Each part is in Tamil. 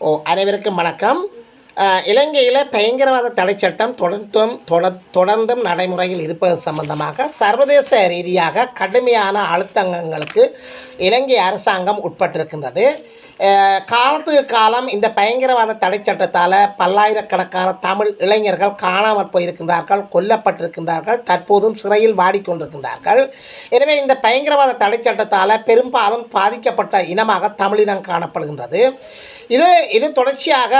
ஓ அனைவருக்கும் வணக்கம். இலங்கையில் பயங்கரவாத தடை சட்டம் தொடர்ந்தும் தொடர்ந்தும் நடைமுறையில் இருப்பது சம்பந்தமாக சர்வதேச ரீதியாக கடுமையான அழுத்தங்களுக்கு இலங்கை அரசாங்கம் உட்பட்டிருக்கின்றது. காலத்துக்கு காலம் இந்த பயங்கரவாத தடை சட்டத்தால் பல்லாயிரக்கணக்கான தமிழ் இளைஞர்கள் காணாமல் போயிருக்கின்றார்கள் கொல்லப்பட்டிருக்கின்றார்கள் தற்போதும் சிறையில் வாடிக்கொண்டிருக்கின்றார்கள் எனவே இந்த பயங்கரவாத தடை சட்டத்தால் பெரும்பாலும் பாதிக்கப்பட்ட இனமாக தமிழினம் காணப்படுகின்றது இது இது தொடர்ச்சியாக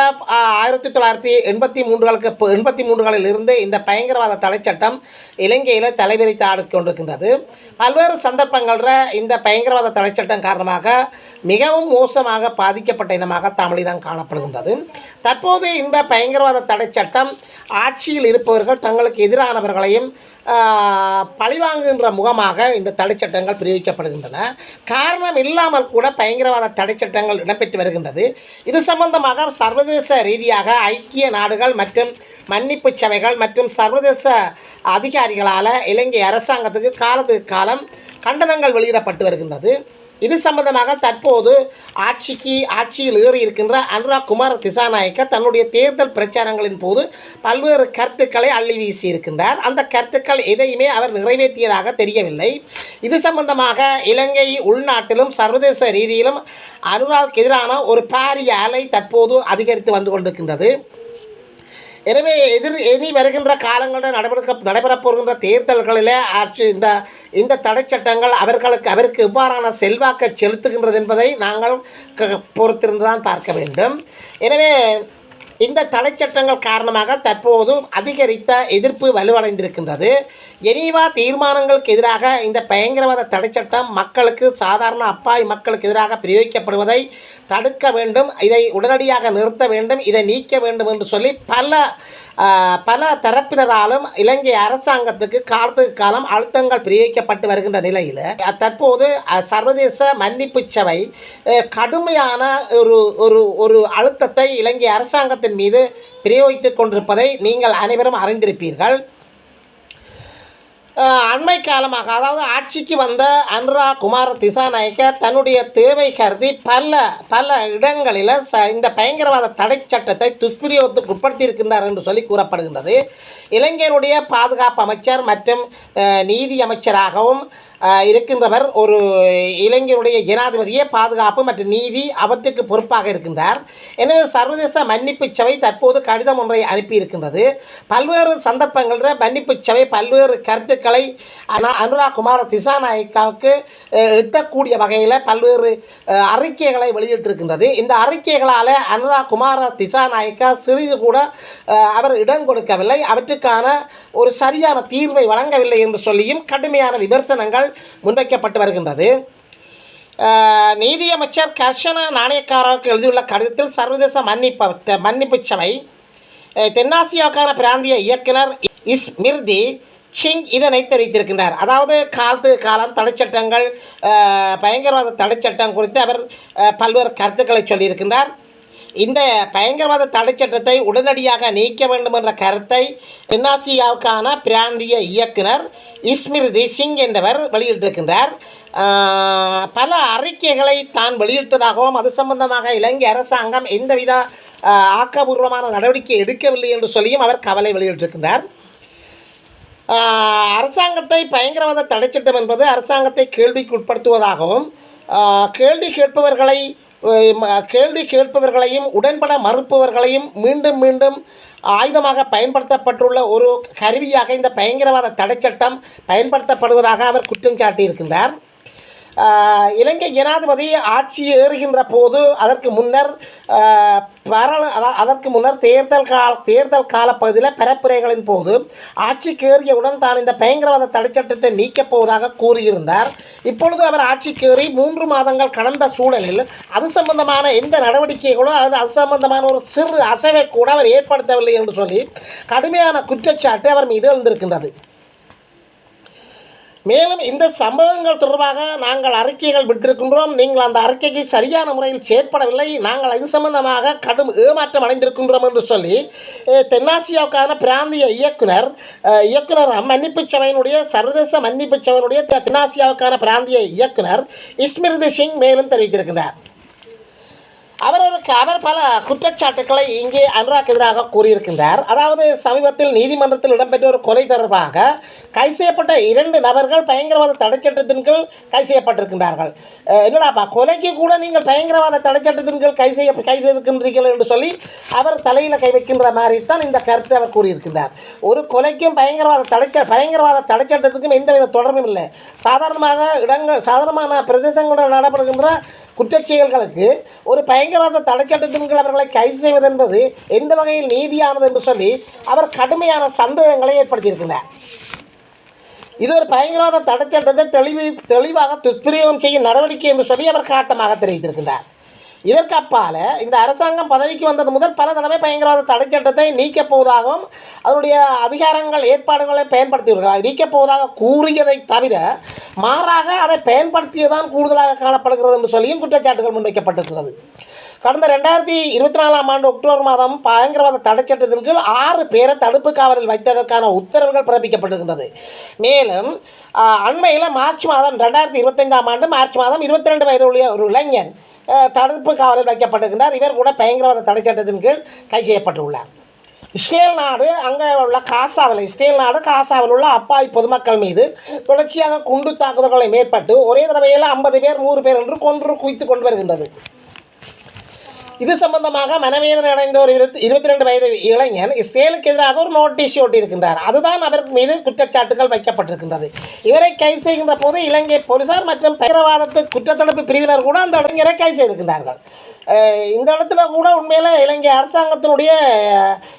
ஆயிரத்தி தொள்ளாயிரத்தி எண்பத்தி மூன்றுகளுக்கு எண்பத்தி மூன்றுகளில் இருந்து இந்த பயங்கரவாத தடை சட்டம் இலங்கையில் தலைவிரித்து ஆடிக்கொண்டிருக்கின்றது பல்வேறு சந்தர்ப்பங்களில் இந்த பயங்கரவாத தடை சட்டம் காரணமாக மிகவும் மோசமாக பாதிக்கப்பட்ட இனமாக தமிழினம் காணப்படுகின்றது. தற்போது இந்த பயங்கரவாத தடை சட்டம் ஆட்சியில் இருப்பவர்கள் தங்களுக்கு எதிரானவர்களையும் பழிவாங்குகின்ற முகமாக இந்த தடை சட்டங்கள் பிரயோகிக்கப்படுகின்றன. காரணம் இல்லாமல் கூட பயங்கரவாத தடை சட்டங்கள் இடம்பெற்று வருகின்றது. இது சம்பந்தமாக சர்வதேச ரீதியாக ஐக்கிய நாடுகள் மற்றும் மன்னிப்பு சபைகள் மற்றும் சர்வதேச அதிகாரிகளால் இலங்கை அரசாங்கத்துக்கு காலத்துக்கு காலம் கண்டனங்கள் வெளியிடப்பட்டு வருகின்றது. இது சம்பந்தமாக தற்போது ஆட்சிக்கு ஆட்சியில் ஏறி இருக்கின்ற அனுராக் குமார் திசாநாயக்க தன்னுடைய தேர்தல் பிரச்சாரங்களின் போது பல்வேறு கருத்துக்களை அள்ளி வீசி இருக்கின்றார். அந்த கருத்துக்கள் எதையுமே அவர் நிறைவேற்றியதாக தெரியவில்லை. இது சம்பந்தமாக இலங்கை உள்நாட்டிலும் சர்வதேச ரீதியிலும் அனுராக் எதிரான ஒரு பாரிய அலை தற்போது அதிகரித்து வந்து கொண்டிருக்கின்றது. எனவே எதிர் இனி வருகின்ற காலங்களில் நடைபெற நடைபெறப் போகின்ற தேர்தல்களில் ஆட்சி இந்த இந்த தடை சட்டங்கள் அவர்களுக்கு அவருக்கு எவ்வாறான செல்வாக்கை செலுத்துகின்றது என்பதை நாங்கள் க- பொறுத்திருந்து தான் பார்க்க வேண்டும். எனவே இந்த தடை சட்டங்கள் காரணமாக தற்போது அதிகரித்த எதிர்ப்பு வலுவடைந்திருக்கின்றது. எரிவா தீர்மானங்களுக்கு எதிராக இந்த பயங்கரவாத தடை சட்டம் மக்களுக்கு சாதாரண அப்பாவி மக்களுக்கு எதிராக பிரயோகிக்கப்படுவதை தடுக்க வேண்டும் இதை உடனடியாக நிறுத்த வேண்டும் இதை நீக்க வேண்டும் என்று சொல்லி பல பல தரப்பினராலும் இலங்கை அரசாங்கத்துக்கு காலத்துக்கு காலம் அழுத்தங்கள் பிரயோகிக்கப்பட்டு வருகின்ற நிலையில் தற்போது சர்வதேச மன்னிப்பு சபை கடுமையான ஒரு ஒரு ஒரு அழுத்தத்தை இலங்கை அரசாங்கத்தின் மீது பிரயோகித்து கொண்டிருப்பதை நீங்கள் அனைவரும் அறிந்திருப்பீர்கள். அண்மை காலமாக அதாவது ஆட்சிக்கு வந்த அனுரா குமார திசாநாயக்க தன்னுடைய தேவை கருதி பல பல இடங்களில் ச இந்த பயங்கரவாத தடை சட்டத்தை துஷ்பிரயோகத்துக்கு உட்படுத்தியிருக்கின்றார் என்று சொல்லி கூறப்படுகின்றது. இளைஞருடைய பாதுகாப்பு அமைச்சர் மற்றும் நீதி அமைச்சராகவும் இருக்கின்றவர் ஒரு இளைஞருடைய ஜனாதிபதியே பாதுகாப்பு மற்றும் நீதி அவற்றுக்கு பொறுப்பாக இருக்கின்றார். எனவே சர்வதேச மன்னிப்பு சபை தற்போது கடிதம் ஒன்றை அனுப்பியிருக்கின்றது. பல்வேறு சந்தர்ப்பங்களில் மன்னிப்பு சபை பல்வேறு கருத்துக்களை அனுராக் குமார் திசாநாயக்காவுக்கு எட்டக்கூடிய வகையில் பல்வேறு அறிக்கைகளை வெளியிட்டிருக்கின்றது. இந்த அறிக்கைகளால் அனுராக் குமார திசாநாயக்கா சிறிது கூட அவர் இடம் கொடுக்கவில்லை. அவற்றுக்கான ஒரு சரியான தீர்வை வழங்கவில்லை என்று சொல்லியும் கடுமையான விமர்சனங்கள் முன்வைக்கப்பட்டு வருகின்றது. நீதியமைச்சர் கர்ஷனா நாணயக்காரருக்கு எழுதியுள்ள கடிதத்தில் சர்வதேச மன்னிப்பு மன்னிப்பு சபை தென்னாசியாவுக்கான பிராந்திய இயக்குனர் இஸ்மிர்தி சிங் இதனை தெரிவித்திருக்கின்றார். அதாவது காலத்து காலம் தடைச்சட்டங்கள் பயங்கரவாத தடைச்சட்டம் குறித்து அவர் பல்வேறு கருத்துக்களை சொல்லியிருக்கின்றார். இந்த பயங்கரவாத தடைச்சட்டத்தை உடனடியாக நீக்க வேண்டும் என்ற கருத்தை தென்னாசியாவுக்கான பிராந்திய இயக்குனர் இஸ்மிருதி சிங் என்றவர் வெளியிட்டிருக்கின்றார். பல அறிக்கைகளை தான் வெளியிட்டதாகவும் அது சம்பந்தமாக இலங்கை அரசாங்கம் எந்தவித ஆக்கபூர்வமான நடவடிக்கை எடுக்கவில்லை என்று சொல்லியும் அவர் கவலை வெளியிட்டிருக்கின்றார். அரசாங்கத்தை பயங்கரவாத தடைச்சட்டம் என்பது அரசாங்கத்தை கேள்விக்கு உட்படுத்துவதாகவும் கேள்வி கேட்பவர்களை கேள்வி கேட்பவர்களையும் உடன்பட மறுப்பவர்களையும் மீண்டும் மீண்டும் ஆயுதமாக பயன்படுத்தப்பட்டுள்ள ஒரு கருவியாக இந்த பயங்கரவாத தடைச்சட்டம் பயன்படுத்தப்படுவதாக அவர் குற்றம் சாட்டியிருக்கின்றார். இலங்கை ஜனாதிபதி ஆட்சி ஏறுகின்ற போது அதற்கு முன்னர் ஆஹ், பரல அதற்கு முன்னர் தேர்தல் கால தேர்தல் காலப்பகுதியில் பரப்புரைகளின் போது ஆட்சிக்கு ஏறியவுடன் தான் இந்த பயங்கரவாத தடைச்சட்டத்தை நீக்கப் போவதாக கூறியிருந்தார். இப்பொழுது அவர் ஆட்சிக்கு ஏறி மூன்று மாதங்கள் கடந்த சூழலில் அது சம்பந்தமான எந்த நடவடிக்கைகளோ அல்லது அது சம்பந்தமான ஒரு சிறு அசைவை கூட அவர் ஏற்படுத்தவில்லை என்று சொல்லி கடுமையான குற்றச்சாட்டு அவர் மீது எழுந்திருக்கின்றது. மேலும் இந்த சம்பவங்கள் தொடர்பாக நாங்கள் அறிக்கைகள் விட்டிருக்கின்றோம். நீங்கள் அந்த அறிக்கைக்கு சரியான முறையில் செயற்படவில்லை. நாங்கள் இது சம்பந்தமாக கடும் ஏமாற்றம் அடைந்திருக்கின்றோம் என்று சொல்லி தென்னாசியாவுக்கான பிராந்திய இயக்குனர் இயக்குனர் மன்னிப்பு சபையினுடைய சர்வதேச மன்னிப்பு சபையினுடைய தென்னாசியாவுக்கான பிராந்திய இயக்குனர் இஸ்மிருதி சிங் மேலும் தெரிவித்திருக்கிறார் அவர் அவர் பல குற்றச்சாட்டுக்களை இங்கே அனுராக் எதிராக கூறியிருக்கின்றார். அதாவது சமீபத்தில் நீதிமன்றத்தில் இடம்பெற்ற ஒரு கொலை தொடர்பாக கைது செய்யப்பட்ட இரண்டு நபர்கள் பயங்கரவாத தடைச்சட்டத்தின் கீழ் கைது செய்யப்பட்டிருக்கின்றார்கள். என்னடாப்பா கொலைக்கு கூட நீங்கள் பயங்கரவாத தடைச்சட்டத்தின் கீழ் கை செய்ய கை செய்திருக்கின்றீர்கள் என்று சொல்லி அவர் தலையில் கை வைக்கின்ற மாதிரி தான் இந்த கருத்தை அவர் கூறியிருக்கின்றார். ஒரு கொலைக்கும் பயங்கரவாத தடைச்ச பயங்கரவாத தடைச்சட்டத்துக்கும் எந்தவித தொடர்பும் இல்லை. சாதாரணமாக இடங்கள் சாதாரணமான பிரதேசங்களுடன் நடைபெறுகின்ற குற்றச்செயல்களுக்கு ஒரு பயங்கரவாத தடைச்சட்டத்தின் கீழ் அவர்களை கைது செய்வது என்பது எந்த வகையில் நீதியானது என்று சொல்லி அவர் கடுமையான சந்தேகங்களை ஏற்படுத்தியிருக்கிறார். இது ஒரு பயங்கரவாத தடைச்சட்டத்தை தெளிவு தெளிவாக துஷ்பிரயோகம் செய்யும் நடவடிக்கை என்று சொல்லி அவர் காட்டமாக தெரிவித்திருக்கிறார். இதற்கு அப்பால் இந்த அரசாங்கம் பதவிக்கு வந்தது முதல் பல தடவை பயங்கரவாத தடைச்சட்டத்தை நீக்கப் போவதாகவும் அதனுடைய அதிகாரங்கள் ஏற்பாடுகளை பயன்படுத்தியிருக்கிறார் நீக்கப் போவதாக கூறியதை தவிர மாறாக அதை பயன்படுத்தியதான் கூடுதலாக காணப்படுகிறது என்று சொல்லியும் குற்றச்சாட்டுகள் முன்வைக்கப்பட்டிருக்கிறது. கடந்த ரெண்டாயிரத்தி இருபத்தி நாலாம் ஆண்டு அக்டோபர் மாதம் பயங்கரவாத தடைச்சட்டத்தின் கீழ் ஆறு பேரை தடுப்பு காவலில் வைத்ததற்கான உத்தரவுகள் பிறப்பிக்கப்பட்டிருக்கின்றது. மேலும் அண்மையில் மார்ச் மாதம் ரெண்டாயிரத்தி இருபத்தைந்தாம் ஆண்டு மார்ச் மாதம் இருபத்தி ரெண்டு வயதுடைய ஒரு இளைஞன் தடுப்பு காவலில் வைக்கப்பட்டிருக்கின்றார். இவர் கூட பயங்கரவாத தடைச்சட்டத்தின் கீழ் கைது செய்யப்பட்டுள்ளார். இஸ்ரேல் நாடு அங்கே உள்ள காசாவில் இஸ்ரேல் நாடு காசாவில் உள்ள அப்பாவி பொதுமக்கள் மீது தொடர்ச்சியாக குண்டு தாக்குதல்களை மேற்பட்டு ஒரே தடவையில் ஐம்பது பேர் நூறு பேர் என்று கொன்று குவித்து கொண்டு வருகின்றது. இது சம்பந்தமாக மனவேதனை அடைந்த ஒரு இருபத்தி இருபத்தி ரெண்டு வயது இளைஞன் இஸ்ரேலுக்கு எதிராக ஒரு நோட்டீஸ் ஒட்டியிருக்கின்றார். அதுதான் அவருக்கு மீது குற்றச்சாட்டுகள் வைக்கப்பட்டிருக்கின்றது. இவரை கைது செய்கின்ற போது இலங்கை போலீசார் மற்றும் பயங்கரவாதத்து குற்றத்தடுப்பு பிரிவினர் கூட அந்த இளைஞரை கைது செய்திருக்கின்றார்கள். இந்த இடத்துல கூட உண்மையில் இலங்கை அரசாங்கத்தினுடைய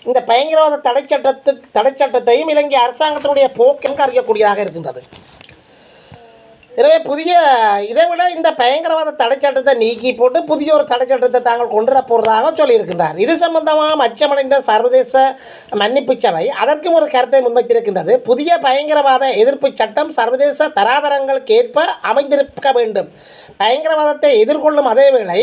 இந்த பயங்கரவாத தடைச்சட்டத்து தடைச்சட்டத்தையும் இலங்கை அரசாங்கத்தினுடைய போக்கம் அறியக்கூடியதாக இருக்கின்றது. எனவே புதிய இதை விட இந்த பயங்கரவாத தடைச்சட்டத்தை நீக்கி போட்டு புதிய ஒரு தடைச்சட்டத்தை தாங்கள் கொண்டு வர போகிறதாக சொல்லியிருக்கின்றார். இது சம்பந்தமாக அச்சமடைந்த சர்வதேச மன்னிப்பு சபை அதற்கும் ஒரு கருத்தை முன்வைத்திருக்கின்றது. புதிய பயங்கரவாத எதிர்ப்பு சட்டம் சர்வதேச தராதரங்களுக்கு ஏற்ப அமைந்திருக்க வேண்டும். பயங்கரவாதத்தை எதிர்கொள்ளும் அதேவேளை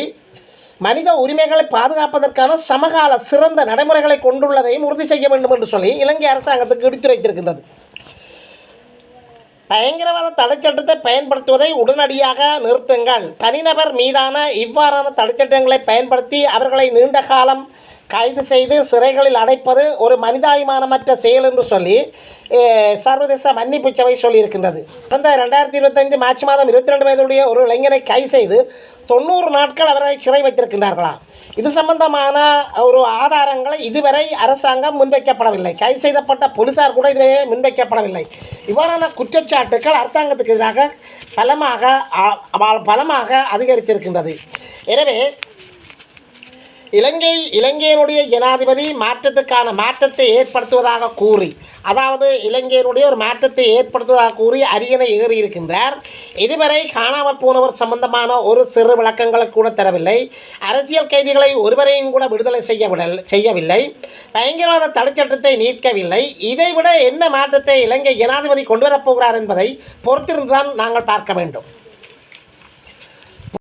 மனித உரிமைகளை பாதுகாப்பதற்கான சமகால சிறந்த நடைமுறைகளை கொண்டுள்ளதையும் உறுதி செய்ய வேண்டும் என்று சொல்லி இலங்கை அரசாங்கத்துக்கு எடுத்துரைத்திருக்கின்றது. பயங்கரவாத தடைச்சட்டத்தை பயன்படுத்துவதை உடனடியாக நிறுத்துங்கள். தனிநபர் மீதான இவ்வாறான தடைச்சட்டங்களை பயன்படுத்தி அவர்களை நீண்ட காலம் கைது செய்து சிறைகளில் அடைப்பது ஒரு மனிதாபிமானமற்ற செயல் என்று சொல்லி சர்வதேச மன்னிப்பு சபை சொல்லியிருக்கின்றது. கடந்த ரெண்டாயிரத்தி இருபத்தைந்து மார்ச் மாதம் இருபத்தி ரெண்டு வயதுடைய ஒரு இளைஞரை கைது செய்து தொண்ணூறு நாட்கள் அவரை சிறை வைத்திருக்கின்றார்களாம் இது சம்பந்தமான ஒரு ஆதாரங்களை இதுவரை அரசாங்கம் முன்வைக்கப்படவில்லை. கைது செய்யப்பட்ட போலீசார் கூட இதுவரை முன்வைக்கப்படவில்லை. இவ்வாறான குற்றச்சாட்டுக்கள் அரசாங்கத்துக்கு எதிராக பலமாக பலமாக அதிகரித்திருக்கின்றது. எனவே இலங்கை இலங்கையினுடைய ஜனாதிபதி மாற்றத்துக்கான மாற்றத்தை ஏற்படுத்துவதாக கூறி அதாவது இலங்கையினுடைய ஒரு மாற்றத்தை ஏற்படுத்துவதாக கூறி அரியணை ஏறி இருக்கின்றார். இதுவரை காணாமல் போனவர் சம்பந்தமான ஒரு சிறு விளக்கங்களை கூட தரவில்லை. அரசியல் கைதிகளை ஒருவரையும் கூட விடுதலை செய்யவிடல் செய்யவில்லை. பயங்கரவாத தடைச்சட்டத்தை நீக்கவில்லை. இதைவிட என்ன மாற்றத்தை இலங்கை ஜனாதிபதி கொண்டு வரப்போகிறார் என்பதை பொறுத்திருந்துதான் நாங்கள் பார்க்க வேண்டும்.